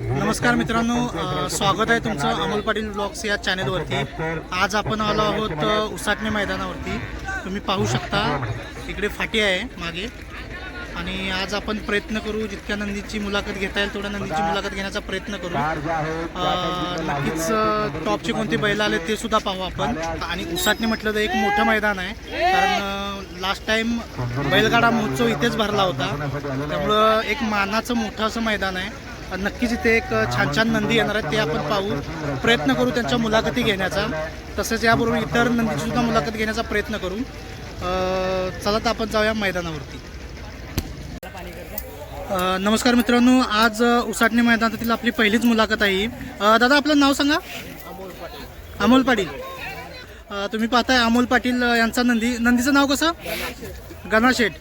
नमस्कार मित्रांनो स्वागत आहे तुमचं अमोल पाटील ब्लॉग्स या चॅनेलवरती. आज आपण आलो आहोत उसाटणे मैदानावरती. तुम्ही पाहू शकता इकडे फाटी आहे मागे. आणि आज आपण प्रयत्न करू जितक्या नंदीची मुलाखत घेता येईल तेवढ्या नंदीची मुलाखत घेण्याचा प्रयत्न करू. नक्कीच टॉपचे कोणते बैल आले ते सुद्धा पाहू आपण. आणि उसाटणे म्हटलं तर एक मोठं मैदान आहे. कारण लास्ट टाइम बैलगाडा महोत्सव इथेच भरला होता. त्यामुळं एक मानाचं मोठं असं मैदान आहे. नक्कीच इथे एक छान छान नंदी येणार आहेत ते आपण पाहू. प्रयत्न करू त्यांच्या मुलाखती घेण्याचा. तसेच याबरोबर इतर नंदीची सुद्धा मुलाखत घेण्याचा प्रयत्न करू. चला तर आपण जाऊया मैदानावरती. नमस्कार मित्रांनो आज अ, उसाटणे मैदानातील आपली पहिलीच मुलाखत आहे दादा आपलं नाव सांगा? अमोल पाटील. तुम्ही पाहताय अमोल पाटील यांचा नंदी नंदीचं नाव कसं? गणा शेठ.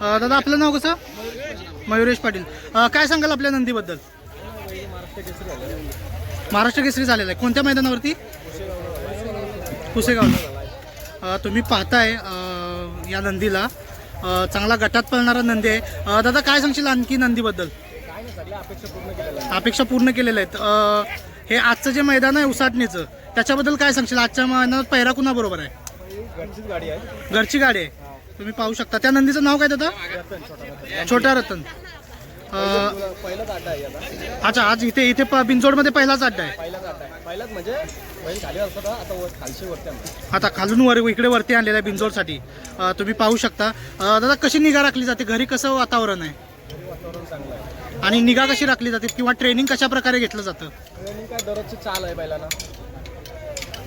दादा आपलं नाव कसं? मयुरेश पाटील. काय सांगाल आपल्या नंदीबद्दल? महाराष्ट्र केसरी झालेला आहे. कोणत्या मैदानावरती? पुसेगावला. तुम्ही पाहताय या नंदीला. चांगला गटात पळणारा नंदी आहे. दादा काय सांगशील आणखी नंदीबद्दल? अपेक्षा पूर्ण केलेल्या आहेत. हे आजचं जे मैदान आहे उसाटणीचं त्याच्याबद्दल काय सांगशील? आजच्या मैदानात पैरा कुणा बरोबर आहे? घरची गाडी आहे. तुम्ही पाहू शकता. त्या नंदीचं नाव काय दादा? छोटा रतन. पहिलाच अड्डा आहे आता अच्छा आज इथे इथे प- बिंजोडमध्ये पहिलाच अड्डा आहे. पहिलाच अड्डा आहे. पहिलाच म्हणजे बैल खाली असता आता वर खालची वरती आमची आता खालून वर इकडे वरती आणलेला आहे बिंजोडसाठी अ, तुम्ही पाहू शकता. अ, दादा कशी निगा राखली जाते? घरी कसं वातावरण आहे? वातावरण चांगलं आहे. आणि निगा कशी राखली जाते? किंवा ट्रेनिंग कशा प्रकारे घेतलं जातं? ट्रेनिंग काय? दररोजची चाल आहे बैलांना.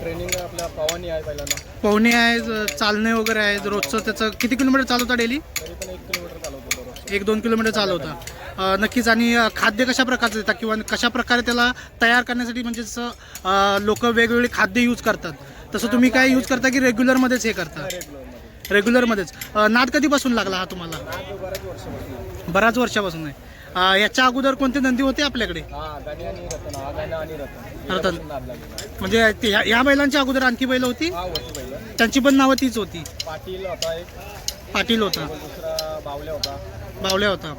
ट्रेनिंग आपल्या पवानी आहे बैलांना. पोहणे आहे ज- चालणे वगैरे आहे रोजचं त्याचं किती किलोमीटर चालवता डेली? तरी पण एक किलोमीटर चालवतो दररोज. एक दोन किलोमीटर चालवता. नक्कीच. आणि खाद्य कशा प्रकारचं देतात किंवा कशा प्रकारे त्याला तयार करण्यासाठी म्हणजे जसं लोक वेगवेगळे खाद्य यूज करतात तसं तुम्ही काय यूज करता की रेग्युलरमध्येच हे करता? रेग्युलरमध्ये रेग्युलरमध्येच नाद कधीपासून लागला हा तुम्हाला? बऱ्याच वर्षापासून आहे. अ, याच्या अगोदर कोणते नंदी होते आपल्याकडे? रतन. म्हणजे ते ह्या- ह्या बैलांच्या अगोदर आणखी बैल होती? त्यांची पण नावं तीच होती. पाटील होता एक. पाटील होता. दुसरा बावल्या होता. बावल्या होता.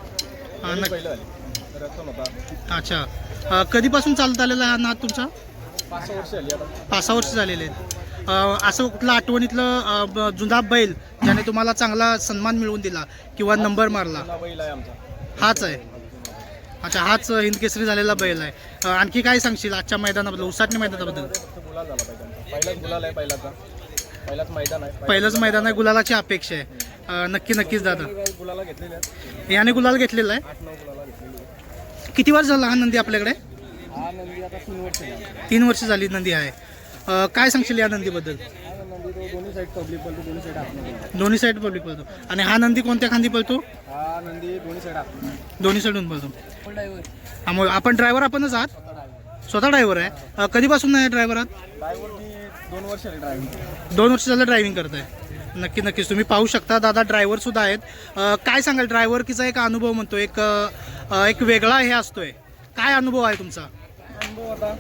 नक्की. होता अच्छा. अ, कधीपासून चालत आलेला हा नाद तुमचा? पाच सहा वर्ष आली आता. पाच सहा वर्ष झालेले. आहेत अ, असं कुठलं आठवणीतलं अ, ब- जुना बैल ज्याने तुम्हाला चांगला सन्मान मिळवून दिला किंवा नंबर मारला? जुना बैल आहे आमचा. हाच आहे. अच्छा हाच हिंद केसरी झालेला बैल आहे. अ, आणखी काय सांगशील आजच्या मैदानाबद्दल उसाटणी मैदानाबद्दल? फक्त गुलाल झाला पाहिजे आमचा. पहिलाच गुलाल आहे पहिलाचा. पहिलाच मैदान आहे. पहिलंच मैदान आहे गुलालाची अपेक्षा आहे. नक्की नक्कीच दादा. गुलाला याने गुलाल घेतलेला आहे. किती वर्ष झाला हा नंदी आपल्याकडे? हा नंदी आता तीन वर्ष झाली तीन वर्ष झाली नंदी आहे. अ, काय सांगशील या नंदीबद्दल? हा नंदी तो दोन्ही साईड पब्लिक पळतो. दोन्ही साईड दोन्ही साईड पब्लिक पळतो आणि हा नंदी कोणत्या खांदी पळतो? हा नंदी दोन्ही साईड आतमध्ये दोन्ही साईडून पळतो आपण ड्रायव्हर आपणच आहात? स्वतः ड्रायव्हर आहे. अ, कधीपासून नाही ड्रायव्हर आहात? ड्रायव्हर मी दोन वर्ष ड्रायव्हिंग दोन वर्ष झालं ड्रायव्हिंग करत आहे नक्की नक्कीच. तुम्ही पाहू शकता दादा ड्रायव्हर सुद्धा आहेत. काय सांगाल ड्रायव्हरकीचा एक अनुभव म्हणतो एक एक वेगळा हे असतोय. काय अनुभव आहे तुमचा? अनुभव आता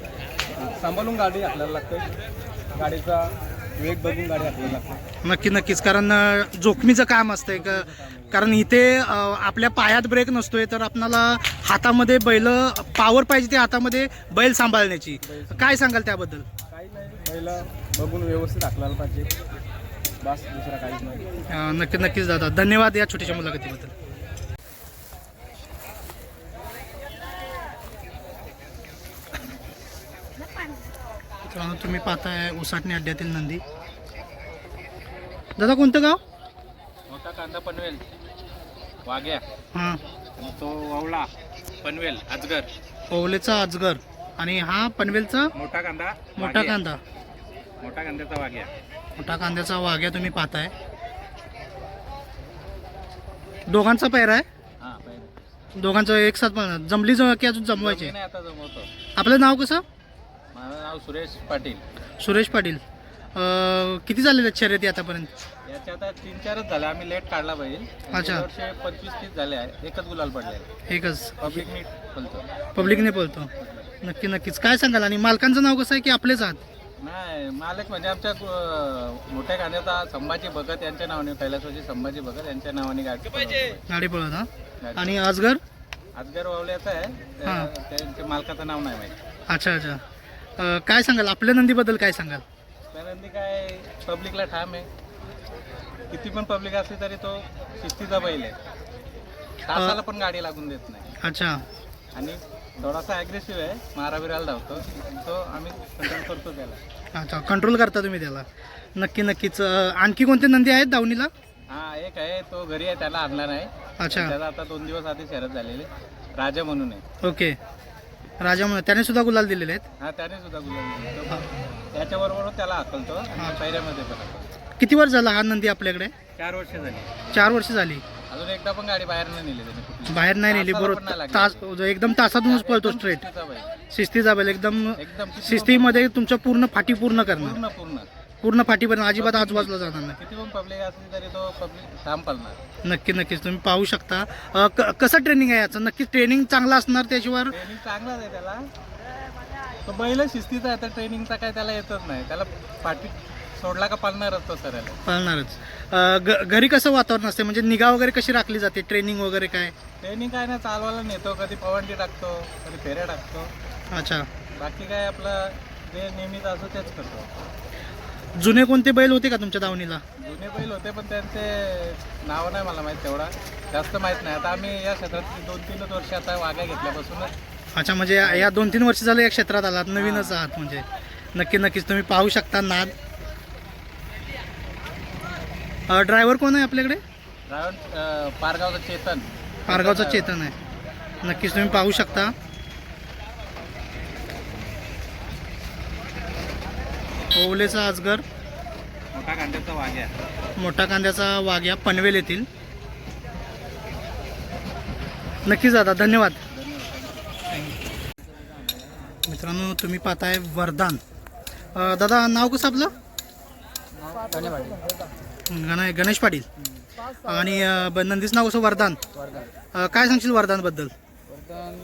सांभाळून गाडी हाकलायला लागते गाडीचा वेग बघून गाडी लागते नक्की नक्कीच. कारण जोखमीचं काम असतंय कारण इथे आपल्या पायात ब्रेक नसतोय तर आपणाला हातामध्ये बैल पावर पाहिजे ते हातामध्ये बैल सांभाळण्याची. काय सांगाल त्याबद्दल? काही नाही पहिला बघून व्यवस्थित हाकलायला पाहिजे. बस दुसरा काहीच नाही. नक्की नक्कीच दादा. धन्यवाद या छोट्याशा मुलाखतीबद्दल. मित्रांनो तुम्ही पाहताय उसाटणी अड्ड्यातील नंदी. दादा कोणतं गाव? मोठा कांदा पनवेल. वाघ्या. हां. आणि तो ववळा पनवेल अजगर. ओवलेचा अजगर. आणि हा पनवेलचा? मोठा कांदा मोठा वाघ्या. कांदा. मोठा कांद्याचा वाघ्या. मोठा कांद्याचा वाघ्या तुम्ही पाहताय. दोघांचा पैर आहे? हा. दोघांचं एक साथ पण जमली की अजून जमवायचे? आता जमवतो. आपलं नाव कसं? माझं नाव सुरेश पाटील. सुरेश पाटील. अं, किती झालेले आहेत शर्यती आतापर्यंत? याच्या आता तीन चारच झाले. आम्ही लेट काढला बैल. अच्छा. वर्षे पंचवीस तीस झाले आहे एकच गुलाल पडले एकच. पब्लिक बोलतो पब्लिकने बोलतो नक्की नक्कीच. काय सांगाल? आणि मालकांचं नाव कसं आहे की आपलेच आहात? नाही मालक म्हणजे आमच्या अं, मोठ्या कांद्याचा संभाजी भगत यांच्या नावाने कैलासवासी संभाजी भगत यांच्या नावाने गाडी गाडी पळत हा. आणि अजगर अजगर वावल्याचं आहे. हां. त्या- त्यांच्या मालकाचं नाव नाही माहिती. अच्छा अच्छा. अं, काय सांगाल? आपल्या नंदीबद्दल काय सांगाल? त्यानंतर काय पब्लिकला ठाम आहे. किती पण पब्लिक असली तरी तो शिस्तीचा बैल आहे. तासाला पण गाडी लागून देत नाही. अच्छा. आणि थोडासा ॲग्रेसिव्ह आहे. माराबिराला धावतो. तो आम्ही कंट्रोल करतो त्याला. अच्छा कंट्रोल करता तुम्ही त्याला. नक्की नक्कीच. अं, आणखी कोणते नंदी आहेत दावणीला हा एक आहे. तो घरी आहे. त्याला आणला नाही. अच्छा. त्याचा आता दोन दिवस आधी शरद झालेली. राजा म्हणून आहे. ओके. राजा म्हणून. त्याने सुद्धा गुलाल दिलेले आहेत? हा त्याने सुद्धा गुलाल दिला. त्याच्याबरोबर त्याला हाकलतो. आणि पहिऱ्यामध्ये पण हाकलतो. किती वर्ष झाला हा नंदी आपल्याकडे? चार वर्ष झाली. चार वर्ष झाली. अजून एकदा पण गाडी बाहेर नाही नेली त्याने कुठली. बाहेर नाही नेली तासाला पण बरोबर तास एकदम तासातूनच पळतो स्ट्रेट शिस्तीचा बैल. शिस्तीचा बैल एकदम एकदम किती शिस्तीमध्ये तुमचं पूर्ण फाटी पूर्ण करणार. पूर्ण पूर्ण. पूर्ण फाटीपर्यंत अजिबात आजूबाजूला जाणार नाही. किती पण पब्लिक असली तरी तो पब्लिक नक्की नक्कीच. तुम्ही पाहू शकता. अं, क- कसं ट्रेनिंग आहे याचं? नक्कीच ट्रेनिंग चांगलं असणार त्याशिवाय ट्रेनिंग चांगलाच आहे त्याला. तो बैल शिस्तीचा आहे तर ट्रेनिंगचा काय त्याला येतच नाही. त्याला पाठी सोडला का पाळणारच तो पळणारच अं, ग- घरी कसं वातावरण असते? म्हणजे निगा वगैरे कशी राखली जाते? ट्रेनिंग वगैरे काय? ट्रेनिंग काय ना चालवायला नेतो. कधी पवंडी टाकतो कधी फेऱ्या टाकतो. अच्छा. बाकी काय आपलं जे नेहमीच असं तेच करतो. जुने कोणते बैल होते का तुमच्या दावणीला? जुने बैल होते पण त्यांचे नाव नाही मला माहीत तेवढा. जास्त माहीत नाही. आता आम्ही या क्षेत्रात दोन तीनच वर्ष आता वाघ्या घेतल्यापासूनच. अच्छा म्हणजे या- या दोन तीन वर्ष झालं या क्षेत्रात आलात. नवीनच आहात म्हणजे. नक्की नक्कीच. तुम्ही पाहू शकता नाद. ड्रायव्हर कोण आहे आपल्याकडे? ड्रायव्हर पारगावचा चेतन. पारगावचा चेतन आहे. नक्कीच तुम्ही पाहू शकता. ओवलेचा आजगर. मोठा कांद्याचा वाघ्या. मोठा कांद्याचा वाघ्या पनवेल येथील. नक्कीच दादा धन्यवाद. मित्रांनो तुम्ही पाहताय वरदान. दादा नाव कसं आपलं? गण गणेश पाटील. आणि नंदीचं नाव कसं वरदान. अं, काय सांगशील वरदानबद्दल? वर्धन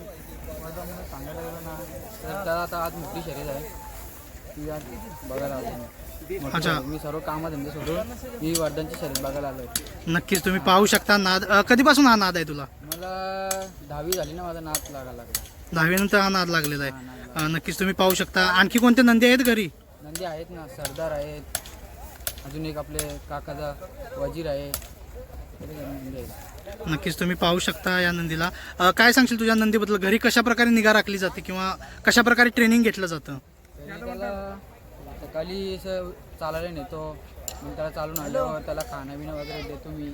वर्धन सांगायला गेलं ना तर त्याला आता आज मोठी आहे. ती आज बघायला आलो अच्छा. मी सर्व कामधंदे सोडून मी शर्यत बघायला आलो नक्कीच तुम्ही पाहू शकता नाद. अं, कधीपासून हा नाद आहे तुला? मला दहावी झाली ना माझा नाच लागायला लागला. दहावीनंतर हा नाद लागलेला आहे. अं, नक्कीच तुम्ही पाहू शकता. आणखी कोणते नंदी आहेत घरी? नंदी आहेत ना सरदार आहेत. अजून एक आपले काकाचा वजीर आहे. नक्कीच तुम्ही पाहू शकता या नंदीला. अं, काय सांगशील तुझ्या नंदीबद्दल? घरी कशा प्रकारे निगा राखली जाते किंवा कशा प्रकारे ट्रेनिंग घेतलं जातं? त्याला सकाळी असं चालायला नेतो मग त्याला चालून आल्यावर त्याला खाणं पिणं वगैरे देतो मी.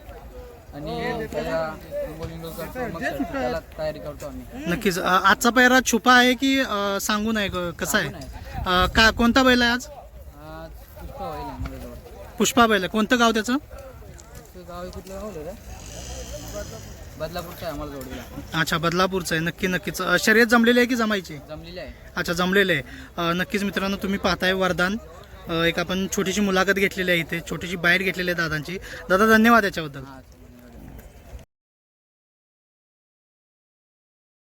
आणि त्याला अंघोळ बिंघोळ करतो मग त्याला तयारी करतो आम्ही. नक्कीच. अं, आजचा पैरा छुपा आहे की अं, सांगून आहे क- कसा आहे? सांगून अं, का कोणता बैल आहे आज पुष्पा होईल आहे माझ्याजवळ पुष्पा बैल कोणतं गाव त्याचं? गाव कुठलं गाव आहे? का बदलापूरचं आहे आम्हाला जोडीला. अच्छा बदलापूरचं आहे. नक्की नक्कीच. अं, शर्यत जमलेली आहे की जमायची? जमलेली आहे. अच्छा जमलेलं आहे. अं, नक्कीच मित्रांनो तुम्ही पाहताय वरदान. अं, एक आपण छोटीशी मुलाखत घेतलेली आहे इथे. छोटीशी बाईट घेतलेली आहे दादांची. दादा धन्यवाद याच्याबद्दल. हां